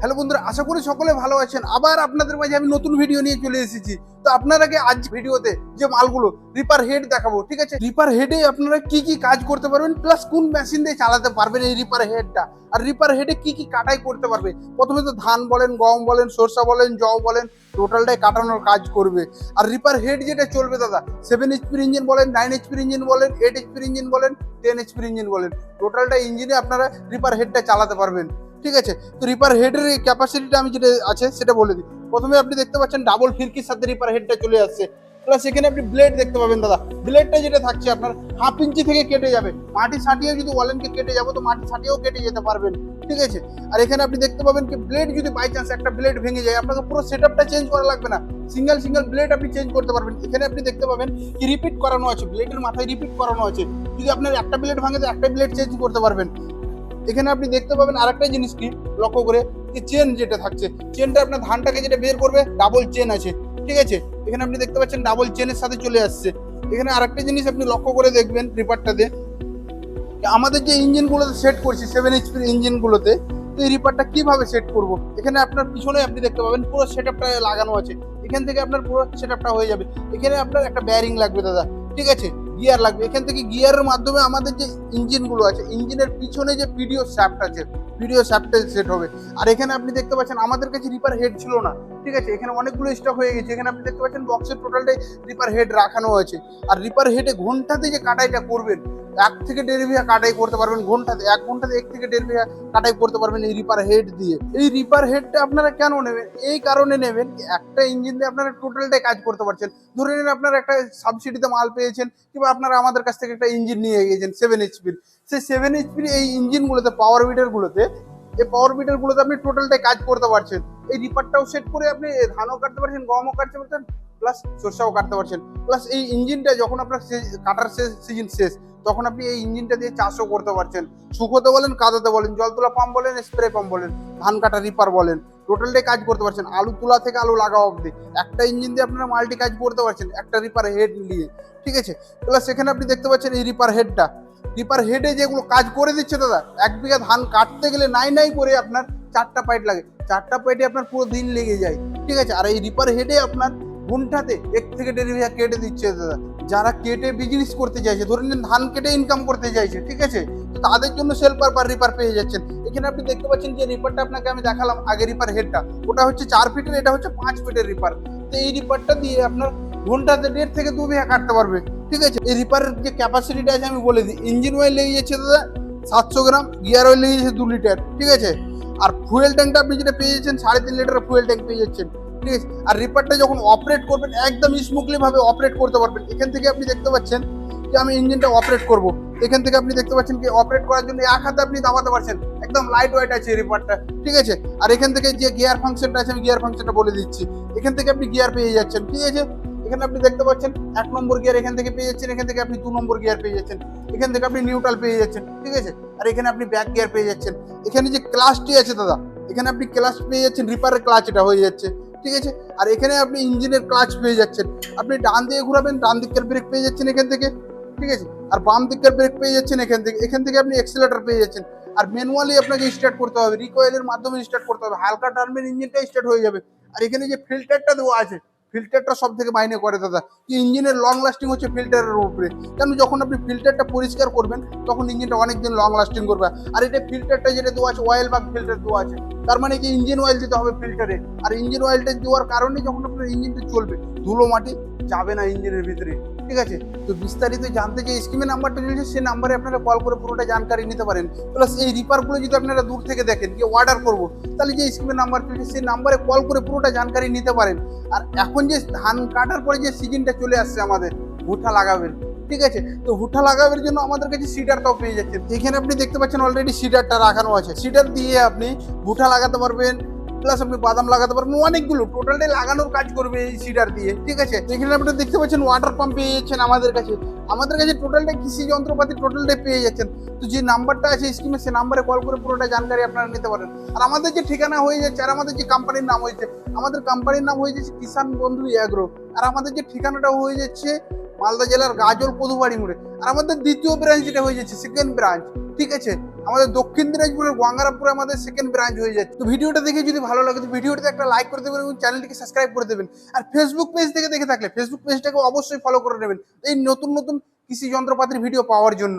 Hello বন্ধুরা, আশা করি সকলে ভালো আছেন। আবার আপনাদের মাঝে আমি নতুন ভিডিও নিয়ে চলে এসেছি। তো আপনারাকে আজ ভিডিওতে যে মালগুলো রিপার হেড দেখাবো, ঠিক আছে? রিপার হেডে আপনারা কি কি কাজ করতে পারবেন প্লাস কোন মেশিন দিয়ে চালাতে পারবেন এই রিপার হেডটা আর রিপার হেডে কি কি কাটাই করতে পারবে? প্রথমে তো ধান বলেন, গম বলেন, সরষা বলেন, জব বলেন টোটালটাই কাটানোর কাজ করবে। আর রিপার হেড যেটা চলবে দাদা সেভেন এইচপির ইঞ্জিন বলেন নাইন এইচপির ইঞ্জিন বলেন এইট এইচপির ইঞ্জিন বলেন টেন এইচপির ইঞ্জিন বলেন টোটালটা ইঞ্জিনে আপনারা রিপার হেডটা চালাতে পারবেন। ঠিক আছে? তো রিপার হেডের ক্যাপাসিটিটা আমি যেটা আছে, সেটা বলে দিই। প্রথমে আপনি দেখতে পাচ্ছেন ডাবল ফিরকির সাথে রিপার হেডটা চলে আসছে। প্লাস এখানে আপনি ব্লেড দেখতে পাবেন, দাদা। ব্লেডটা যেটা থাকছে আপনার হাফ ইঞ্চি থেকে কেটে যাবে। মাটি ছাটিয়েও যদি ওয়ালেনকে কেটে যাব, তো মাটি ছাটিয়েও কেটে যেতে পারবেন। ঠিক আছে? আর এখানে আপনি দেখতে পাবেন কি ব্লেড যদি বাই চান্স একটা ব্লেড ভেঙে যায়, আপনাকে পুরো সেটআপটা চেঞ্জ করা লাগবে না। সিঙ্গেল সিঙ্গেল ব্লেড আপনি চেঞ্জ করতে পারবেন। এখানে আপনি দেখতে পাবেন কি রিপিট করানো আছে। ব্লেডের মাথায় রিপিট করানো আছে। যদি আপনার একটা ব্লেড ভাঙে, তো একটা ব্লেড চেঞ্জ করতে পারবেন। এখানে আপনি দেখতে পাবেন আরেকটা জিনিস কি? লক্ষ্য করে যে চেন যেটা থাকছে চেনটা আপনার ধানটাকে যেটা বের করবে ডাবল চেন আছে। ঠিক আছে? এখানে আপনি দেখতে পাচ্ছেন ডাবল চেনের সাথে চলে আসছে। এখানে আরেকটা জিনিস আপনি লক্ষ্য করে দেখবেন রিপারটাতে আমাদের যে ইঞ্জিনগুলোতে সেট করছি সেভেন এইচপির ইঞ্জিনগুলোতে তো এই রিপারটা কীভাবে সেট করব? এখানে আপনার পিছনে আপনি দেখতে পাবেন পুরো সেট আপটা লাগানো আছে। এখান থেকে আপনার পুরো সেট আপটা হয়ে যাবে। এখানে আপনার একটা ব্যারিং লাগবে দাদা। ঠিক আছে? গিয়ার লাগবে। এখান থেকে গিয়ারের মাধ্যমে আমাদের যে ইঞ্জিনগুলো আছে, ইঞ্জিনের পিছনে যে পিডিও শ্যাফট আছে পিডিও শ্যাফটে সেট হবে। আর এখানে আপনি দেখতে পাচ্ছেন, আমাদের কাছে রিপার হেড ছিল না। ঠিক আছে, এখানে অনেকগুলো স্টক হয়ে গেছে। এখানে আপনি দেখতে পাচ্ছেন বক্সের টোটালটাই রিপার হেড রাখানো আছে আর রিপার হেডে ঘন্টাতে যে কাটাইটা করবেন, এক থেকে দেড় বিঘা কাটাই করতে পারবেন ঘন্টাতে, এক ঘন্টাতে এক থেকে দেড় বিঘা কাটাই করতে পারবেন এই রিপার হেড দিয়ে। এই রিপার হেডটা আপনারা কেন নেবেন? এই কারণে নেবেন একটা ইঞ্জিন দিয়ে আপনারা টোটালটাই কাজ করতে পারছেন। ধরে নিন আপনারা একটা সাবসিডিতে মাল পেয়েছেন, কিংবা আপনারা আমাদের কাছ থেকে একটা ইঞ্জিন নিয়ে গিয়েছেন সেভেন এইচপির সেই সেভেন এইচপির এই ইঞ্জিনগুলোতে পাওয়ার বিটারগুলোতে এই পাওয়ার বিটারগুলোতে আপনি টোটালটাই কাজ করতে পারছেন। এই রিপারটাও সেট করে আপনি ধানও কাটতে পারছেন, গমও কাটতে পারছেন প্লাস সরষাও কাটতে পারছেন। প্লাস এই ইঞ্জিনটা যখন আপনার কাটার শেষ সিজন শেষ, তখন আপনি এই ইঞ্জিনটা দিয়ে চাষও করতে পারছেন। শুকোতে বলেন, কাদাতে বলেন, জল তোলা পাম্প বলেন স্প্রে পাম্প বলেন, ধান কাটা রিপার বলেন টোটালটাই কাজ করতে পারছেন। আলু তোলা থেকে আলু লাগা অবধি। একটা ইঞ্জিন দিয়ে আপনারা মাল্টি কাজ করতে পারছেন, একটা রিপার হেড নিয়ে। ঠিক আছে? প্লাস সেখানে আপনি দেখতে পাচ্ছেন এই রিপার হেডটা রিপার হেডে যেগুলো কাজ করে দিচ্ছে দাদা, এক বিঘা ধান কাটতে গেলে নাই নাই করে আপনার চারটা পাইট লাগে। চারটা পাইটে আপনার পুরো দিন লেগে যায়। ঠিক আছে? আর এই রিপার হেডে আপনার ঘন্টাতে এক থেকে দেড় বিঘা কেটে দিচ্ছে দাদা। যারা কেটে বিজনেস করতে চাইছে, ধরে নিন ধান কেটে ইনকাম করতে চাইছে, ঠিক আছে? তো তাদের জন্য সেলপার বা রিপার পেয়ে যাচ্ছেন। এখানে আপনি দেখতে পাচ্ছেন যে রিপারটা আপনাকে আমি দেখালাম আগে রিপার হেডটা ওটা হচ্ছে চার ফিটের এটা হচ্ছে পাঁচ ফিটের রিপার তো এই রিপারটা দিয়ে আপনার ঘন্টাতে দেড় থেকে দু বিঘা কাটতে পারবে। ঠিক আছে? এই রিপারের যে ক্যাপাসিটিটা আছে, আমি বলে দিই। ইঞ্জিন অয়েল লেগে যাচ্ছে দাদা, সাতশো গ্রাম গিয়ার অয়েল লেগে যাচ্ছে দু লিটার ঠিক আছে? আর ফুয়েল ট্যাঙ্কটা আপনি যেটা পেয়ে যাচ্ছেন, সাড়ে তিন লিটার ফুয়েল ট্যাঙ্ক পেয়ে যাচ্ছেন ঠিক আছে আর রিপারটা যখন অপারেট করবেন, একদম স্মুথলি ভাবে অপারেট করতে পারবেন। এখান থেকে আপনি দেখতে পাচ্ছেন যে আমি ইঞ্জিনটা অপারেট করব। এখান থেকে আপনি দেখতে পাচ্ছেন কি অপারেট করার জন্য এক হাতে আপনি দাবাতে পারছেন। একদম লাইট ওয়েট আছে রিপারটা ঠিক আছে? আর এখান থেকে যে গিয়ার ফাংশনটা আছে, আমি গিয়ার ফাংশনটা বলে দিচ্ছি। এখান থেকে আপনি গিয়ার পেয়ে যাচ্ছেন, ঠিক আছে? এখানে আপনি দেখতে পাচ্ছেন, এক নম্বর গিয়ার এখান থেকে পেয়ে যাচ্ছেন, এখান থেকে আপনি দু নম্বর গিয়ার পেয়ে যাচ্ছেন। এখান থেকে আপনি নিউট্রাল পেয়ে যাচ্ছেন, ঠিক আছে? আর এখানে আপনি ব্যাক গিয়ার পেয়ে যাচ্ছেন। এখানে যে ক্লাসটি আছে দাদা, এখানে আপনি ক্লাস পেয়ে যাচ্ছেন রিপারের ক্লাচ এটা হয়ে যাচ্ছে, ঠিক আছে? আর এখানে আপনি ইঞ্জিনের ক্লাচ পেয়ে যাচ্ছেন। আপনি ডান দিকে ঘুরাবেন, ডান দিকের ব্রেক পেয়ে যাচ্ছেন এখান থেকে, ঠিক আছে? আর বাম দিকের ব্রেক পেয়ে যাচ্ছেন এখান থেকে এখান থেকে আপনি এক্সেলেটার পেয়ে যাচ্ছেন। আর ম্যানুয়ালি আপনাকে স্টার্ট করতে হবে রিকয়েলের মাধ্যমে স্টার্ট করতে হবে। হালকা টার্মের ইঞ্জিনটা স্টার্ট হয়ে যাবে। আর এখানে যে ফিল্টারটা দেওয়া আছে ফিল্টারটা সব থেকে মাইনে করে দাদা। কি ইঞ্জিনের লং লাস্টিং হচ্ছে ফিল্টারের উপরে। কেন যখন আপনি ফিল্টারটা পরিষ্কার করবেন, তখন ইঞ্জিনটা অনেক দিন লং লাস্টিং করবে। আর এটা ফিল্টারটা যেটা দেওয়া আছে অয়েল বা ফিল্টার দেওয়া আছে, তার মানে কি ইঞ্জিন অয়েল দিতে হবে ফিল্টারে আর ইঞ্জিন অয়েলটা দেওয়ার কারণে যখন আপনার ইঞ্জিনটা চলবে, ধুলো মাটি যাবে না ইঞ্জিনের ভিতরে। ঠিক আছে? তো বিস্তারিত জানতে যে স্কিমের নাম্বারটা চলছে সেই নাম্বারে আপনারা কল করে পুরোটা জানকারি নিতে পারেন। প্লাস এই রিপারগুলো যদি আপনারা দূর থেকে দেখেন যে অর্ডার করব, তাহলে যে স্কিমের নাম্বার চলছে সেই নাম্বারে কল করে পুরোটা জানকারি নিতে পারেন। আর এখন যে ধান কাটার পরে যে সিজনটা চলে আসছে আমাদের, ভুট্টা লাগাবেন ঠিক আছে? তো ভুট্টা লাগাবের জন্য আমাদের কাছে সিডারটাও পেয়ে যাচ্ছেন। এখানে আপনি দেখতে পাচ্ছেন অলরেডি সিডারটা রাখানো আছে। সিডার দিয়ে আপনি ভুট্টা লাগাতে পারবেন প্লাস আপনি বাদাম লাগাতে পারবেন, অনেকগুলো টোটালটাই লাগানোর কাজ করবে এই সিডার দিয়ে, ঠিক আছে? এখানে আপনি দেখতে পাচ্ছেন ওয়াটার পাম্প পেয়ে যাচ্ছেন আমাদের কাছে। আমাদের কাছে টোটালটাই কৃষি যন্ত্রপাতি টোটালটাই পেয়ে যাচ্ছেন। তো যে নাম্বারটা আছে স্কিমে সে নাম্বারে কল করে পুরোটা জানকারি আপনারা নিতে পারেন। আর আমাদের যে ঠিকানা হয়ে যাচ্ছে, আর আমাদের যে কোম্পানির নাম হয়েছে, আমাদের কোম্পানির নাম হয়ে যাচ্ছে কিষান বন্ধু অ্যাগ্রো আর আমাদের যে ঠিকানাটা হয়ে যাচ্ছে মালদা জেলার গাজল কদুবাড়ি মোড়ে। আর আমাদের দ্বিতীয় ব্রাঞ্চ যেটা হয়ে যাচ্ছে সেকেন্ড ব্রাঞ্চ ঠিক আছে? আমাদের দক্ষিণ দিনাজপুরের গঙ্গারামপুরে আমাদের সেকেন্ড ব্রাঞ্চ হয়ে যাচ্ছে। তো ভিডিওটা দেখে যদি ভালো লাগে, তো ভিডিওটাতে একটা লাইক করে দেবেন এবং চ্যানেলটিকে সাবস্ক্রাইব করে দেবেন। আর ফেসবুক পেজ থেকে দেখে থাকলে ফেসবুক পেজটাকে অবশ্যই ফলো করে নেবেন। এই নতুন নতুন কৃষি যন্ত্রপাতির ভিডিও পাওয়ার জন্য।